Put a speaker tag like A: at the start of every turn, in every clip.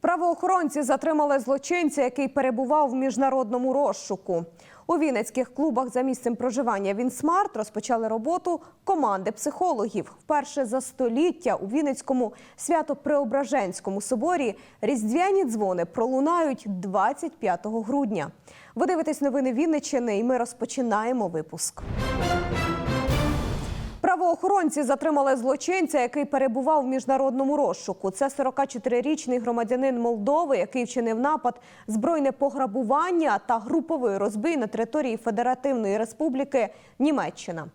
A: Правоохоронці затримали злочинця, який перебував в міжнародному розшуку. У вінницьких клубах за місцем проживання Вінсмарт розпочали роботу команди психологів. Вперше за століття у Вінницькому свято-преображенському соборі різдвяні дзвони пролунають 25 грудня. Ви дивитесь новини Вінниччини, і ми розпочинаємо випуск. Правоохоронці затримали злочинця, який перебував в міжнародному розшуку. Це 44-річний громадянин Молдови, який вчинив напад, збройне пограбування та груповий розбій на території Федеративної Республіки Німеччина.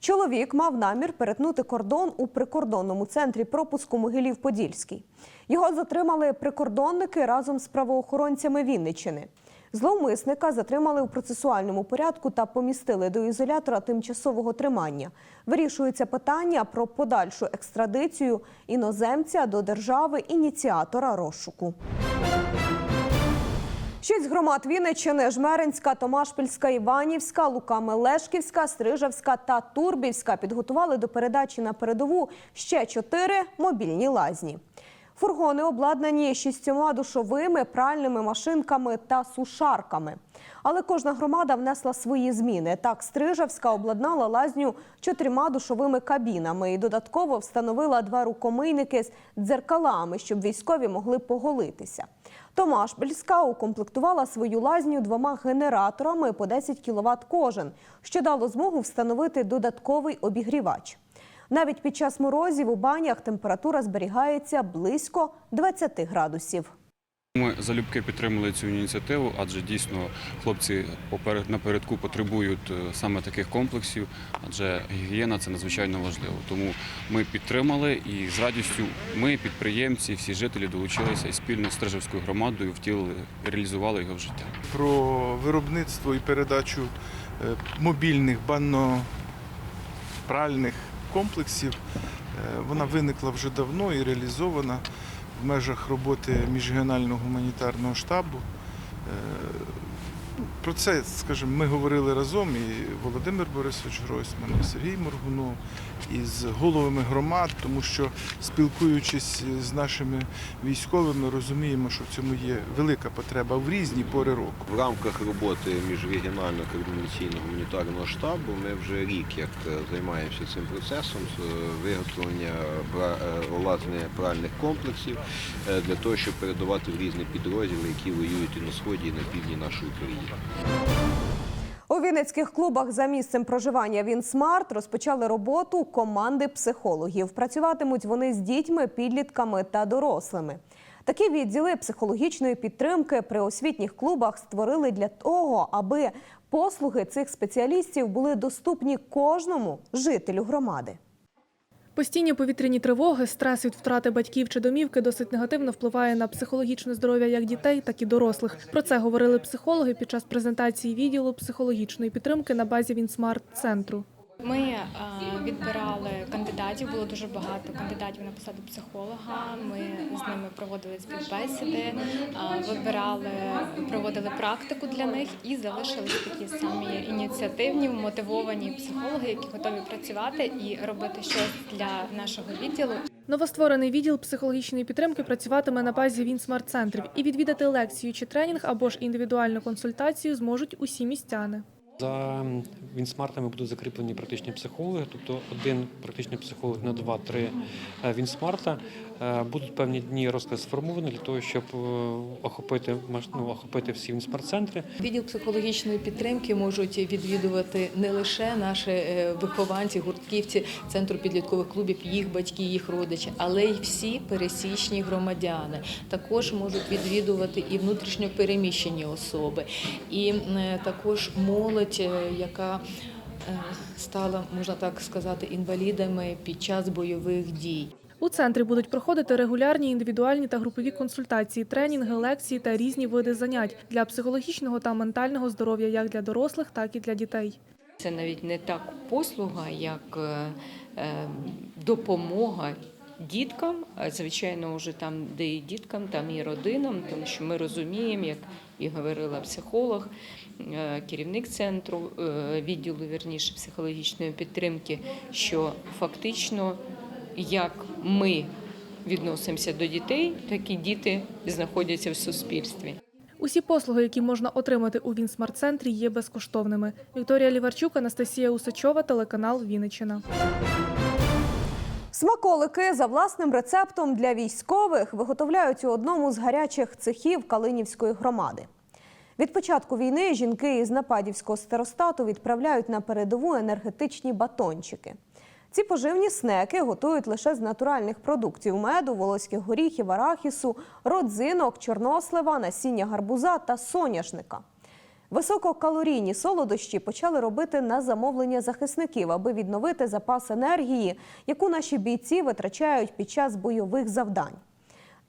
A: Чоловік мав намір перетнути кордон у прикордонному центрі пропуску Могилів-Подільський. Його затримали прикордонники разом з правоохоронцями Вінниччини. Зловмисника затримали у процесуальному порядку та помістили до ізолятора тимчасового тримання. Вирішується питання про подальшу екстрадицію іноземця до держави ініціатора розшуку. Шість громад Вінниччини – Жмеринська, Томашпільська, Іванівська, Лука-Мелешківська, Стрижавська та Турбівська – підготували до передачі на передову ще чотири мобільні лазні. Фургони обладнані шістьома душовими, пральними машинками та сушарками. Але кожна громада внесла свої зміни. Так, Стрижавська обладнала лазню чотирма душовими кабінами і додатково встановила два рукомийники з дзеркалами, щоб військові могли поголитися. Томашпільська укомплектувала свою лазню двома генераторами по 10 кВт кожен, що дало змогу встановити додатковий обігрівач. Навіть під час морозів у банях температура зберігається близько 20 градусів.
B: Ми залюбки підтримали цю ініціативу, адже дійсно хлопці поперед напередку потребують е, саме таких комплексів, адже гігієна це надзвичайно важливо. Тому ми підтримали і з радістю ми, підприємці, всі жителі долучилися і спільно з Стрижевською громадою втілили, реалізували його в життя.
C: про виробництво і передачу е, мобільних банно-пральних комплексів. Е, Вона виникла вже давно і реалізована в межах роботи міжрегіонального гуманітарного штабу. Про це, скажімо, ми говорили разом і Володимир Борисович Гройсман, і Сергій Моргунов, і з головами громад, тому що спілкуючись з нашими військовими, розуміємо, що в цьому є велика потреба в різні пори року.
D: В рамках роботи міжрегіонального координаційного гуманітарного штабу ми вже рік як е, займаємося цим процесом з е, виготовлення е, власне пральних комплексів для того, щоб передавати в різні підрозділи, які воюють і на сході, і на півдні нашої країни.
A: У вінницьких клубах за місцем проживання Вінсмарт розпочали роботу команди психологів. Працюватимуть вони з дітьми, підлітками та дорослими. Такі відділи психологічної підтримки при освітніх клубах створили для того, аби послуги цих спеціалістів були доступні кожному жителю громади.
E: Постійні повітряні тривоги, стрес від втрати батьків чи домівки досить негативно впливає на психологічне здоров'я як дітей, так і дорослих. Про це говорили психологи під час презентації відділу психологічної підтримки на базі Вінсмарт центру.
F: Ми е, відбирали кандидатів, було дуже багато кандидатів на посаду психолога. Ми з ними проводили співбесіди, е, вибирали, проводили практику для них і залишились такі самі ініціативні, мотивовані психологи, які готові працювати і робити щось для нашого відділу.
E: Новостворений відділ психологічної підтримки працюватиме на базі Вінсмарт центрів і відвідати лекцію чи тренінг або ж індивідуальну консультацію зможуть усі містяни.
G: За Вінсмартами будуть закріплені практичні психологи, тобто один практичний психолог на два-три е, Вінсмарта. Е, Будуть певні дні розклад сформований для того, щоб е, охопити ну, охопити всі Вінсмарт-центри.
H: Відділ психологічної підтримки можуть відвідувати не лише наші вихованці, гуртківці центру підліткових клубів, їх батьки, їх родичі, але й всі пересічні громадяни. Також можуть відвідувати і внутрішньо переміщені особи, і також молодь, е, яка е, стала, можна так сказати, інвалідами під час бойових дій.
E: У центрі будуть проходити регулярні індивідуальні та групові консультації, тренінги, лекції та різні види занять для психологічного та ментального здоров'я як для дорослих, так і для дітей.
H: Це навіть не так послуга, як е, допомога
I: діткам, а звичайно, вже там, де і діткам, там і родинам, тому що ми розуміємо, як і говорила психолог, керівник центру е, відділу вірніше психологічної підтримки, що фактично як ми відносимося до дітей, так і діти знаходяться в суспільстві.
E: Усі послуги, які можна отримати у Вінсмарт-центрі, є безкоштовними. Вікторія Ліварчук, Анастасія Усачова, телеканал Вінниччина.
A: Смаколики за власним рецептом для військових виготовляють у одному з гарячих цехів Калинівської громади. Від початку війни жінки із Нападівського старостату відправляють на передову енергетичні батончики. Ці поживні снеки готують лише з натуральних продуктів меду, волоських горіхів, арахісу, родзинок, чорнослива, насіння гарбуза та соняшника. Висококалорійні солодощі почали робити на замовлення захисників, аби відновити запас енергії, яку наші бійці витрачають під час бойових завдань.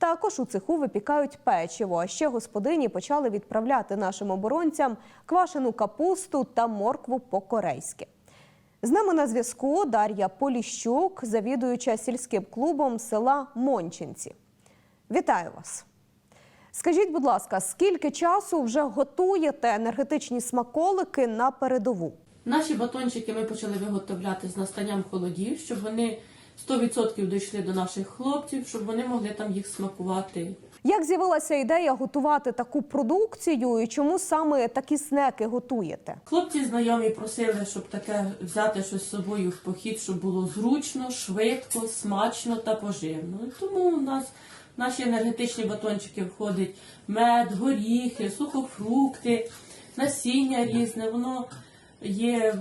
A: Також у цеху випікають печиво. А ще господині почали відправляти нашим оборонцям квашену капусту та моркву по-корейськи. З нами на зв'язку Дар'я Поліщук, завідуюча сільським клубом села Мончинці. Вітаю вас! Скажіть, будь ласка, скільки часу вже готуєте енергетичні смаколики на передову?
J: Наші батончики ми почали виготовляти з настанням холодів, щоб вони 100% дійшли до наших хлопців, щоб вони могли там їх смакувати.
A: Як з'явилася ідея готувати таку продукцію і чому саме такі снеки готуєте?
J: Хлопці знайомі просили, щоб таке взяти щось з собою в похід, щоб було зручно, швидко, смачно та поживно. Тому у нас в наші енергетичні батончики входить мед, горіхи, сухофрукти, насіння різне. Воно є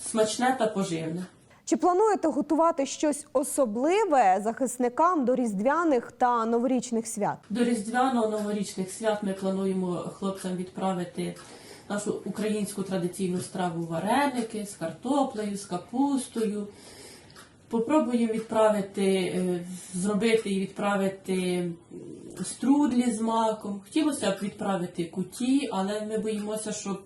J: смачне та поживне.
A: Чи плануєте готувати щось особливе захисникам до різдвяних та новорічних свят?
J: До різдвяно-новорічних свят ми плануємо хлопцям відправити нашу українську традиційну страву вареники з картоплею, з капустою. Попробуємо відправити, е, зробити і відправити струдлі з маком. Хотілося б відправити куті, але ми боїмося, що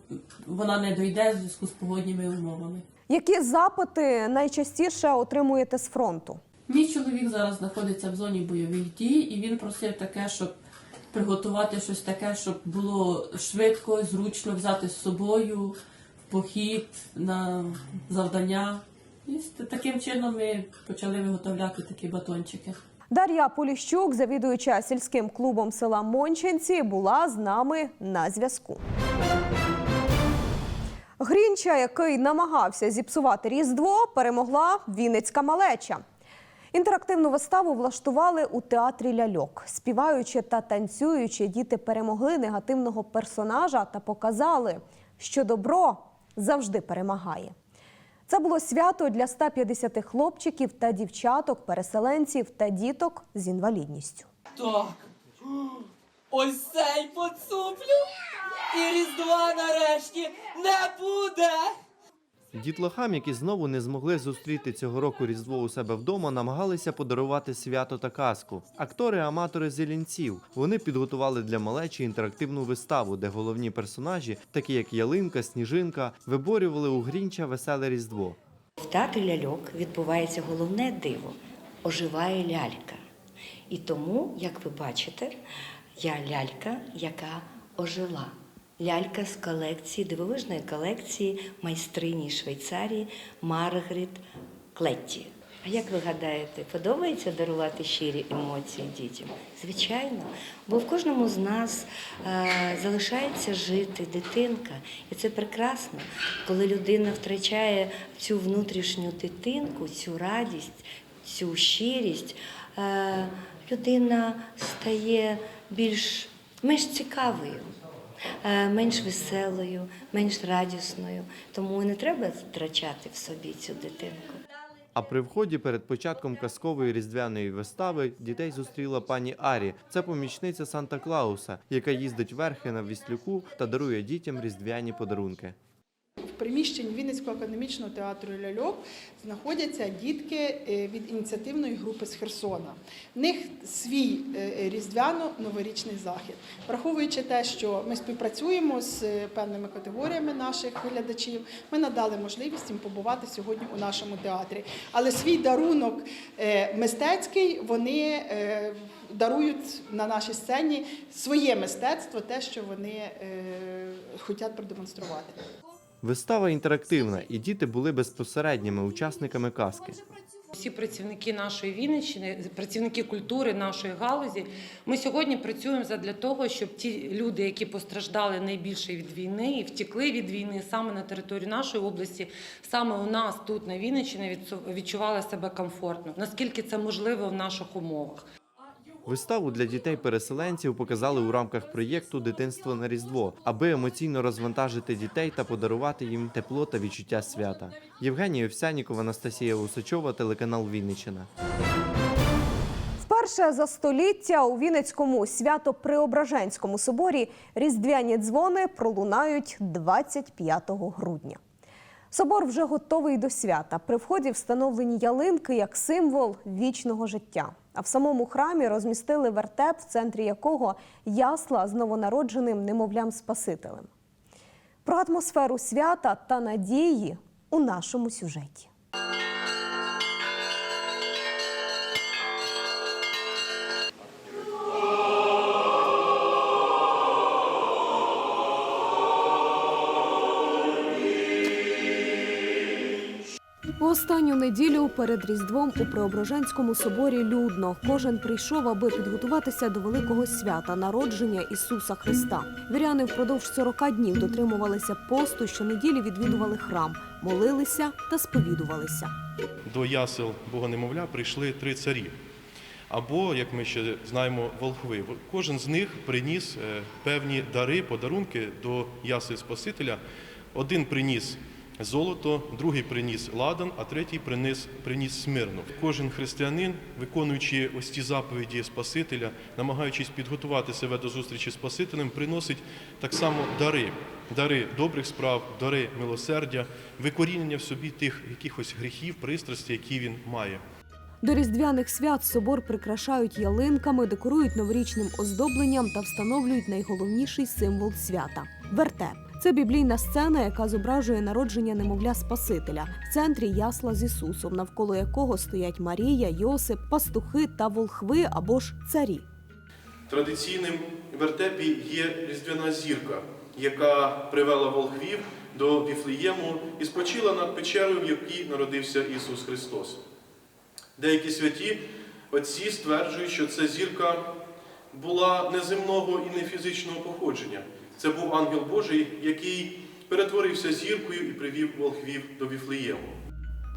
J: вона не дойде в зв'язку з погодніми умовами.
A: Які запити найчастіше отримуєте з фронту?
J: Мій чоловік зараз знаходиться в зоні бойових дій, і він просив таке, щоб приготувати щось таке, щоб було швидко, зручно взяти з собою в похід на завдання. І таким чином ми почали виготовляти такі батончики.
A: Дар'я Поліщук, завідуюча сільським клубом села Мончинці, була з нами на зв'язку. Грінча, який намагався зіпсувати Різдво, перемогла Вінницька малеча. Інтерактивну виставу влаштували у театрі ляльок. Співаючи та танцюючи, діти перемогли негативного персонажа та показали, що добро завжди перемагає. Це було свято для 150 хлопчиків та дівчаток, переселенців та діток з інвалідністю.
K: Так. Ось цей поцуплю. І Різдва нарешті не буде.
L: Дітлахам, які знову не змогли зустріти цього року Різдво у себе вдома, намагалися подарувати свято та казку. Актори-аматори зелінців. Вони підготували для малечі інтерактивну виставу, де головні персонажі, такі як Ялинка, Сніжинка, виборювали у Грінча веселе Різдво.
M: В театрі ляльок відбувається головне диво оживає лялька. І тому, як ви бачите, я лялька, яка ожила. Лялька з колекції, дивовижної колекції майстрині Швейцарії Маргарет Клетті. А як ви гадаєте, подобається дарувати щирі емоції дітям? Звичайно, бо в кожному з нас е, залишається жити дитинка, і це прекрасно, коли людина втрачає цю внутрішню дитинку, цю радість, цю щирість. Е, людина стає більш менш цікавою. е, Менш веселою, менш радісною, тому не треба втрачати в собі цю дитинку.
L: А при вході перед початком казкової різдвяної вистави дітей зустріла пані Арі. Це помічниця Санта Клауса, яка їздить верхи на віслюку та дарує дітям різдвяні подарунки.
N: Приміщенні Вінницького академічного театру ляльок знаходяться дітки е, від ініціативної групи з Херсона. В них свій е, різдвяно-новорічний захід. Враховуючи те, що ми співпрацюємо з е, певними категоріями наших глядачів, ми надали можливість їм побувати сьогодні у нашому театрі. Але свій дарунок мистецький вони дарують на нашій сцені своє мистецтво, те, що вони хочуть продемонструвати.
L: Вистава інтерактивна, і діти були безпосередніми учасниками казки.
O: Всі працівники нашої Вінниччини, працівники культури нашої галузі. Ми сьогодні працюємо для того, щоб ті люди, які постраждали найбільше від війни і втекли від війни саме на територію нашої області, саме у нас тут на Вінниччині відчували себе комфортно. Наскільки це можливо в наших умовах?
L: Виставу для дітей-переселенців показали у рамках проєкту Дитинство на Різдво, аби емоційно розвантажити дітей та подарувати їм тепло та відчуття свята. Євгенія Овсянікова, Анастасія Усачова, телеканал Вінниччина.
A: Вперше за століття у Вінницькому свято-преображенському соборі різдвяні дзвони пролунають 25 грудня. Собор вже готовий до свята. При вході встановлені ялинки як символ вічного життя. А в самому храмі розмістили вертеп, в центрі якого ясла з новонародженим немовлям Спасителем. Про атмосферу свята та надії у нашому сюжеті. Останню неділю перед Різдвом у Преображенському соборі людно. Кожен прийшов, аби підготуватися до великого свята народження Ісуса Христа. Віряни впродовж 40 днів дотримувалися посту, щонеділі відвідували храм, молилися та сповідувалися.
P: до ясел Бога-немовля прийшли три царі. Або, як ми ще знаємо, волхви. Кожен з них приніс е, певні дари, подарунки до ясел Спасителя. Один приніс золото, другий приніс ладан, а третій приніс, приніс смирну. Кожен християнин, виконуючи ось ці заповіді Спасителя, намагаючись підготувати себе до зустрічі з Спасителем, приносить так само дари, дари добрих справ, дари милосердя, викорінення в собі тих якихось гріхів, пристрасті, які він має.
A: До різдвяних свят собор прикрашають ялинками, декорують новорічним оздобленням та встановлюють найголовніший символ свята вертеп. Це біблійна сцена, яка зображує народження немовля Спасителя в центрі ясла з Ісусом, навколо якого стоять Марія, Йосип, пастухи та волхви або ж царі.
P: Традиційним вертепі є різдвяна зірка, яка привела волхвів до Віфлеєму і спочила над печерою, в якій народився Ісус Христос. Деякі святі отці стверджують, що ця зірка була не земного і не фізичного походження. Це був ангел Божий, який перетворився зіркою і привів волхвів до Віфлеєму.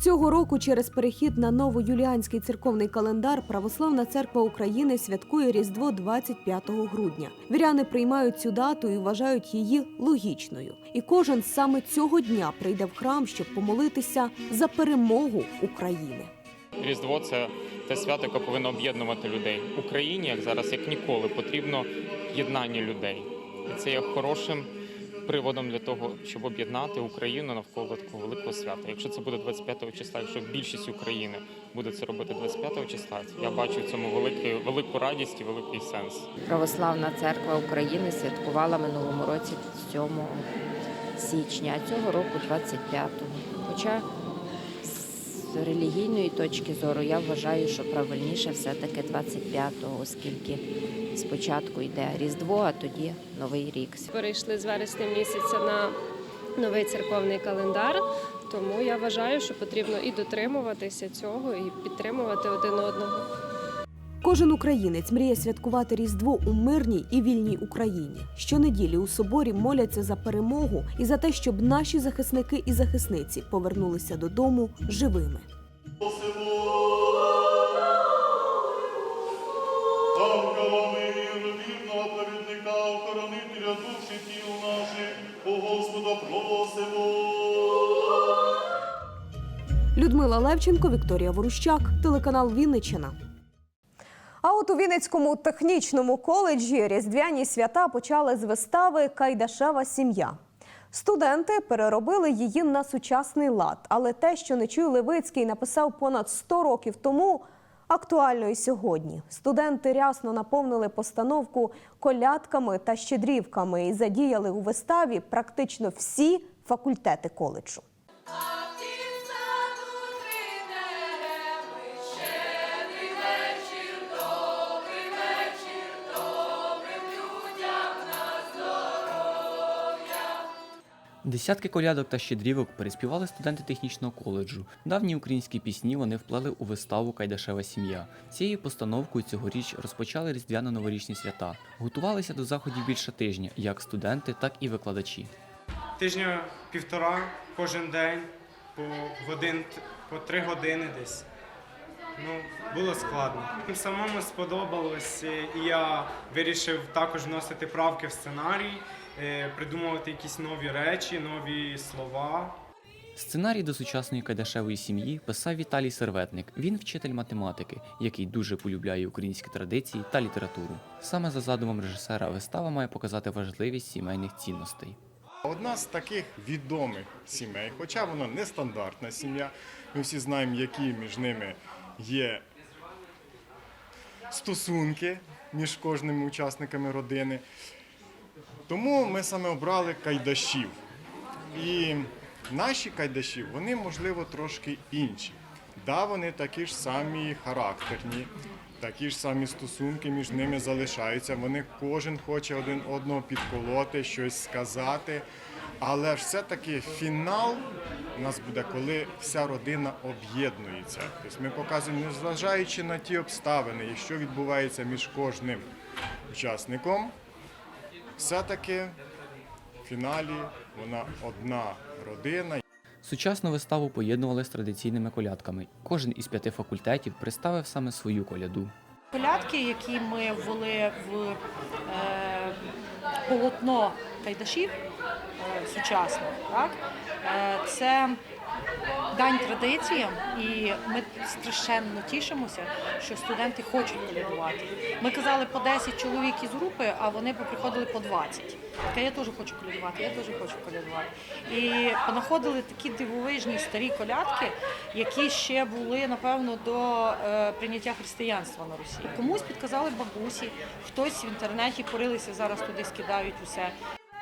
A: Цього року через перехід на новоюліанський церковний календар Православна церква України святкує Різдво 25 грудня. Віряни приймають цю дату і вважають її логічною. І кожен саме цього дня прийде в храм, щоб помолитися за перемогу України.
Q: Різдво це те свято, яке повинно об'єднувати людей. Україні, як зараз, як ніколи, потрібно єднання людей. І це є хорошим приводом для того, щоб об'єднати Україну навколо такого великого свята. Якщо це буде 25 числа, якщо більшість України буде це робити 25 числа, я бачу в цьому великий, велику радість і великий сенс.
R: Православна церква України святкувала минулому році 7 січня, а цього року 25-го. Хоча з релігійної точки зору я вважаю, що правильніше все-таки 25-го, оскільки спочатку йде Різдво, а тоді Новий рік.
S: перейшли з вересня місяця на новий церковний календар. Тому я вважаю, що потрібно і дотримуватися цього, і підтримувати один одного.
A: Кожен українець мріє святкувати Різдво у мирній і вільній Україні. Щонеділі у соборі моляться за перемогу і за те, щоб наші захисники і захисниці повернулися додому живими. Людмила Левченко, Вікторія Ворущак, телеканал Вінниччина. А от у Вінницькому технічному коледжі різдвяні свята почали з вистави Кайдашева сім'я. Студенти переробили її на сучасний лад, але те, що Нечуй Левицький написав понад 100 років тому, актуально і сьогодні. Студенти рясно наповнили постановку колядками та щедрівками і задіяли у виставі практично всі факультети коледжу.
T: Десятки колядок та щедрівок переспівали студенти технічного коледжу. Давні українські пісні вони вплели у виставу Кайдашева сім'я. Цією постановкою цьогоріч розпочали різдвяно-новорічні свята. Готувалися до заходів більше тижня, як студенти, так і викладачі.
U: Тижня півтора кожен день, по годин, по три години десь. Ну, було складно. Самому сподобалось, і я вирішив також вносити правки в сценарій, придумувати якісь нові речі, нові слова.
T: Сценарій до сучасної Кайдашевої сім'ї писав Віталій Серветник. Він вчитель математики, який дуже полюбляє українські традиції та літературу. Саме за задумом режисера вистава має показати важливість сімейних цінностей.
V: Одна з таких відомих сімей, хоча вона не стандартна сім'я, ми всі знаємо, які між ними є стосунки між кожними учасниками родини. Тому ми саме обрали кайдашів. І наші кайдаші, вони, можливо, трошки інші. Да, вони такі ж самі характерні, такі ж самі стосунки між ними залишаються. Вони кожен хоче один одного підколоти, щось сказати. Але все-таки фінал у нас буде, коли вся родина об'єднується. Тобто ми показуємо, незважаючи на ті обставини, що відбувається між кожним учасником, все-таки в фіналі вона одна родина.
T: Сучасну виставу поєднували з традиційними колядками. Кожен із п'яти факультетів представив саме свою коляду.
W: Колядки, які ми ввели в е, полотно кайдашів сучасних, так? Е, це дань традиціям, і ми страшенно тішимося, що студенти хочуть колядувати. Ми казали по 10 чоловік із групи, а вони приходили по 20. Така я теж хочу колядувати, я теж хочу колядувати. І понаходили такі дивовижні старі колядки, які ще були, напевно, до е, прийняття християнства на Росії. Комусь підказали бабусі, хтось в інтернеті порилися, зараз туди скидають усе.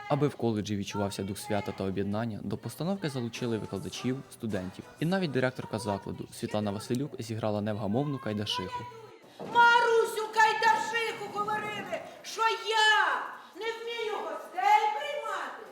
T: Аби в коледжі відчувався дух свята та об'єднання, до постановки залучили викладачів, студентів. І навіть директорка закладу Світлана Василюк зіграла невгамовну кайдашиху.
X: Марусю Кайдашиху говорили, що я не вмію гостей приймати,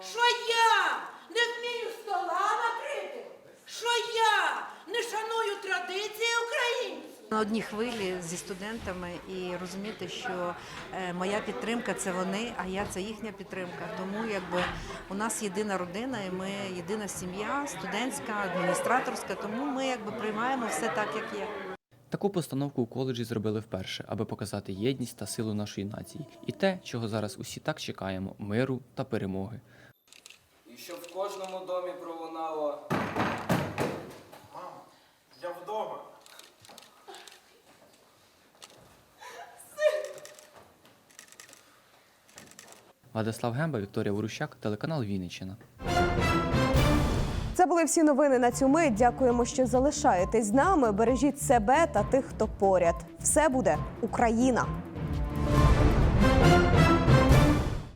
X: що я не вмію стола накрити, що я не шаную традиції українців.
Y: На одній хвилі зі студентами і розуміти, що е, моя підтримка це вони, а я це їхня підтримка. Тому якби у нас єдина родина, і ми єдина сім'я, студентська, адміністраторська. Тому ми якби приймаємо все так, як є.
T: Таку постановку у коледжі зробили вперше, аби показати єдність та силу нашої нації, і те, чого зараз усі так чекаємо миру та перемоги.
K: І щоб в кожному домі пролунало.
U: Я вдома.
T: Владислав Гемба, Вікторія Ворущак, телеканал Вінниччина.
A: Це були всі новини на цю мить. Дякуємо, що залишаєтесь з нами. Бережіть себе та тих, хто поряд. Все буде Україна.